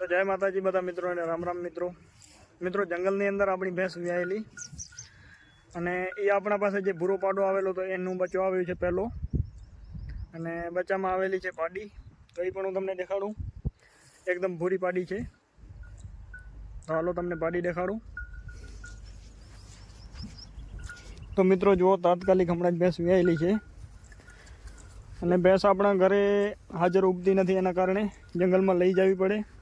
તો જય માતાજી બધા મિત્રો અને રામ રામ મિત્રો. મિત્રો, જંગલની અંદર આપણી ભેંસ વ્યાયેલી. અને એ આપણા પાસે જે ભૂરો પાડો આવેલો તો એનું બચ્ચો આવ્યું છે પહેલો. અને બચ્ચામાં આવેલી છે પાડી. તો પણ હું તમને દેખાડું. એકદમ ભૂરી પાડી છે. તો હાલો તમને પાડી દેખાડું. તો મિત્રો, જુઓ, તાત્કાલિક હમણાં જ ભેંસ વ્યાયેલી છે. અને ભેંસ આપણા ઘરે હાજર ઉગતી નથી એના કારણે જંગલમાં લઈ જવી પડે.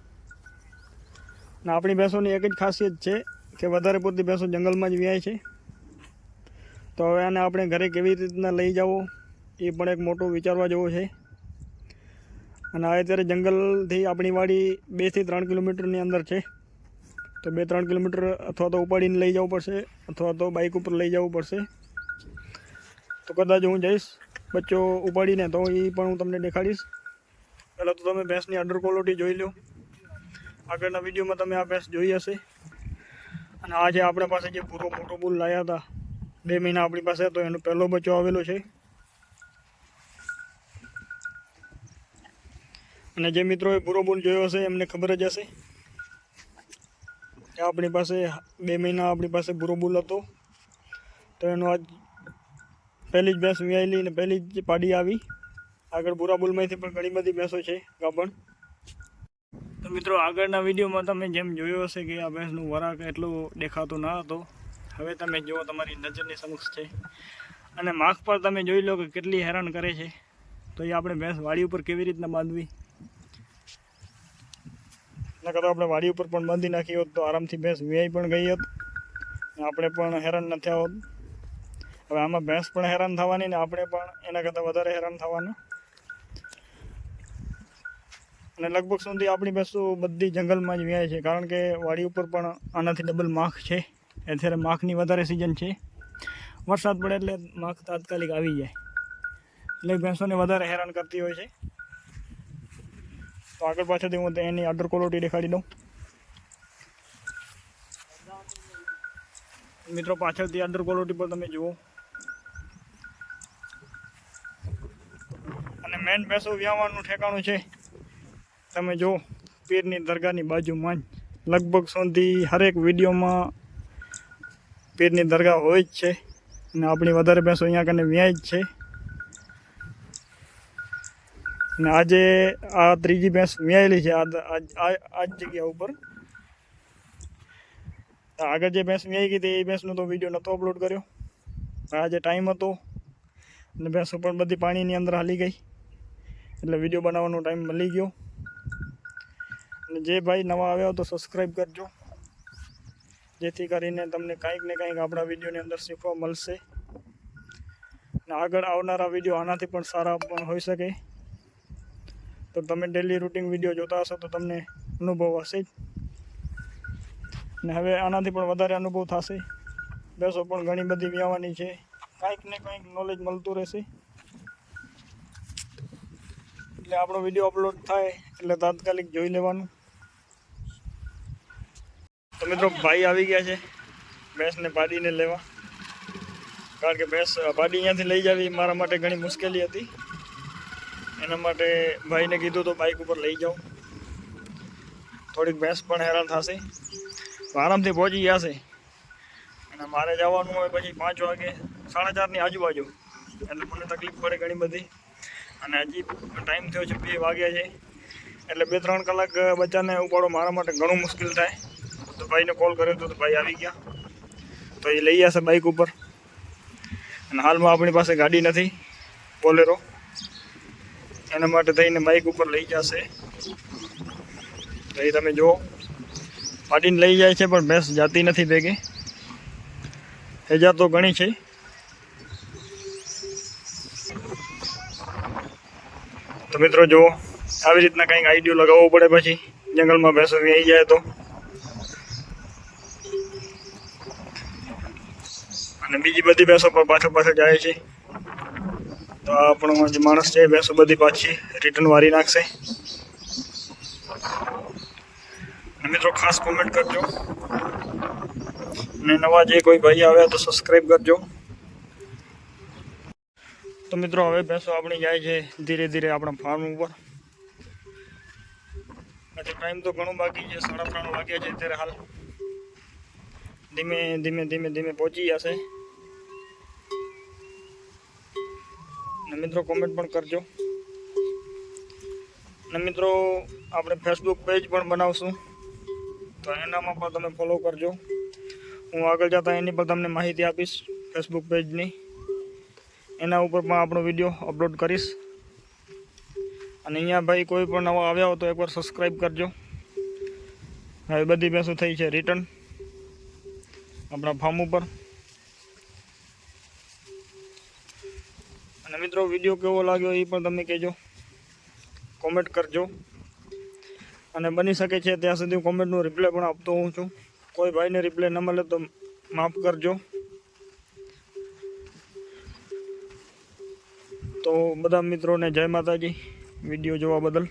અને આપણી ભેંસોની એક જ ખાસિયત છે કે વધારે પૂરતી ભેંસો જંગલમાં જ વ્યાય છે. તો હવે આને આપણે ઘરે કેવી રીતના લઈ જવો, એ પણ એક મોટું વિચારવા જેવું છે. અને આ અત્યારે જંગલથી આપણી વાડી બેથી ત્રણ કિલોમીટરની અંદર છે. તો બે ત્રણ કિલોમીટર અથવા તો ઉપાડીને લઈ જવું પડશે, અથવા તો બાઇક ઉપર લઈ જવું પડશે. તો કદાચ હું જઈશ, બચ્ચો ઉપાડીને, તો એ પણ હું તમને દેખાડીશ. પહેલાં તો તમે ભેંસની અંડર ક્વોલિટી જોઈ લો આગળના વિડીયોમાં તમે આ ભેંસ જોઈ હશે. અને આજે આપણા પાસે જે પૂરો મોટો બુલ લાવ્યા હતા, બે મહિના આપણી પાસે હતો, એનો પહેલો બચ્ચો આવેલો છે. અને જે મિત્રોએ પૂરો બુલ જોયો હશે, એમને ખબર જ હશે કે આપણી પાસે બે મહિના આપણી પાસે પૂરો બુલ હતો. તો એનો આજ પહેલી જ ભેંસ વ્યાયેલી અને પહેલી જ પાડી આવી. આગળ બુરા બુલમાંથી પણ ઘણી બધી ભેંસો છે, ગાભણ. તો મિત્રો, આગળના વિડીયોમાં તમે જેમ જોયો હશે કે આ ભેંસનું વરાક એટલું દેખાતું ન હતો. હવે તમે જુઓ તમારી નજરની સમક્ષ છે. અને માખ પર તમે જોઈ લો કે કેટલી હેરાન કરે છે. તો એ આપણે ભેંસ વાડી ઉપર કેવી રીતના બાંધવી? નકર આપણે વાડી ઉપર પણ બાંધી નાખી હોત તો આરામથી ભેંસ વ્યાય પણ ગઈ હોત. આપણે પણ હેરાન ન થયા હોત. હવે આમાં ભેંસ પણ હેરાન થવાની ને આપણે પણ એના કરતાં વધારે હેરાન થવાના. અને લગભગ સુધી આપણી ભેંસો બધી જંગલમાં જ વ્યાય છે. કારણ કે વાડી ઉપર પણ આનાથી ડબલ માખ છે. અત્યારે માખની વધારે સિઝન છે. વરસાદ પડે એટલે માખ તાત્કાલિક આવી જાય. એટલે ભેંસોને વધારે હેરાન કરતી હોય છે. તો આગળ પાછળથી હું એની અડર ક્વોલિટી દેખાડી દઉં. મિત્રો, પાછળથી અડર ક્વોલિટી પર તમે જુઓ. અને મેન ભેંસો વ્યાવાનું ઠેકાણું છે. તમે જો પીરની દરગાહની બાજુમાં જ લગભગ સુધી હરેક વિડીયોમાં પીરની દરગાહ હોય જ છે. અને આપણી વધારે ભેંસો અહીંયા કને વ્યાય જ છે. અને આજે આ ત્રીજી ભેંસ વ્યાયેલી છે આ જ જગ્યા ઉપર. આગળ જે ભેંસ વ્યાઈ ગઈ હતી એ ભેંસનો તો વીડિયો નહોતો અપલોડ કર્યો. આજે ટાઈમ હતો. અને ભેંસો પણ બધી પાણીની અંદર હાલી ગઈ. એટલે વીડિયો બનાવવાનો ટાઈમ મળી ગયો. અને જે ભાઈ નવા આવ્યા તો સબસ્ક્રાઈબ કરજો. જેથી કરીને તમને કાંઈક ને કાંઈક આપણા વિડીયોની અંદર શીખવા મળશે. અને આગળ આવનારા વીડિયો આનાથી પણ સારા પણ હોઈ શકે. તો તમે ડેલી રૂટિન વીડિયો જોતા હશો તો તમને અનુભવ હશે જ. ને હવે આનાથી પણ વધારે અનુભવ થશે. બેસો પણ ઘણી બધી વ્યાવાની છે. કાંઈક ને કાંઈક નોલેજ મળતું રહેશે. એટલે આપણો વીડિયો અપલોડ થાય એટલે તાત્કાલિક જોઈ લેવાનું. મિત્રો, ભાઈ આવી ગયા છે. ભેંસને પાડીને લેવા. કારણ કે ભેંસ પાડી અહીંયાથી લઈ જવી મારા માટે ઘણી મુશ્કેલી હતી. એના માટે ભાઈને કીધું તો બાઇક ઉપર લઈ જાઉં થોડીક ભેંસ પણ હેરાન થશે. આરામથી પહોંચી ગયા છે. અને મારે જવાનું હોય પછી પાંચ વાગે, સાડા ચારની આજુબાજુ. એટલે મને તકલીફ પડે ઘણી બધી. અને હજી ટાઈમ થયો છે બે વાગ્યા છે. એટલે બે ત્રણ કલાક બચ્ચાને ઉપાડો, મારા માટે ઘણું મુશ્કેલ થાય. ભાઈને કોલ કર્યો હતો તો ભાઈ આવી ગયા. તો એ લઈ જશે બાઇક ઉપર. અને હાલમાં આપણી પાસે ગાડી નથી બોલેરો એના માટે થઈને બાઇક ઉપર લઈ જશે. તો એ તમે જુઓ. પાટીને લઈ જાય છે, પણ ભેંસ જાતી નથી ભેગે. હેજા તો ઘણી છે. તો મિત્રો જુઓ, આવી રીતના કંઈક આઈડિયો લગાવવો પડે પછી. જંગલમાં ભેંસો આવી જાય તો. અને બીજી બધી ભેંસો પણ પાછળ પાછળ જાય છે. તો આપણો જે માણસ છે, ભેંસો બધી પાછી રિટર્ન વારી નાખશે. મિત્રો ખાસ કોમેન્ટ કરજો. અને નવા જે કોઈ ભાઈ આવ્યા તો સબસ્ક્રાઈબ કરજો. તો મિત્રો હવે ભેંસો આપણી જાય છે ધીરે ધીરે આપણા ફાર્મ ઉપર. આજે ટાઈમ તો ઘણો બાકી છે, સાડા ત્રણ વાગ્યા છે અત્યારે હાલ. ધીમે ધીમે ધીમે ધીમે પહોંચી જશે. મિત્રો કોમેન્ટ પણ કરજો. અને મિત્રો, આપણે ફેસબુક પેજ પણ બનાવશું. તો એનામાં પણ તમે ફોલો કરજો. હું આગળ જતા એની પર તમને માહિતી આપીશ ફેસબુક પેજની એના ઉપર પણ આપણો વીડિયો અપલોડ કરીશ. અને અહીંયા ભાઈ કોઈ પણ નવા આવ્યા હોય તો એકવાર સબસ્ક્રાઈબ કરજો. હવે બધી ભેંસો થઈ છે રિટર્ન આપણા ફાર્મ ઉપર. અને મિત્રો વીડિયો કેવો લાગ્યો એ પણ તમે કહેજો. કોમેન્ટ કરજો. અને બની શકે છે ત્યાં સુધી કોમેન્ટનું રિપ્લાય પણ આપતો હોઉં છું. કોઈ ભાઈને રિપ્લાય ન મળે તો માફ કરજો. તો બધા મિત્રોને જય માતાજી. વીડિયો જોવા બદલ.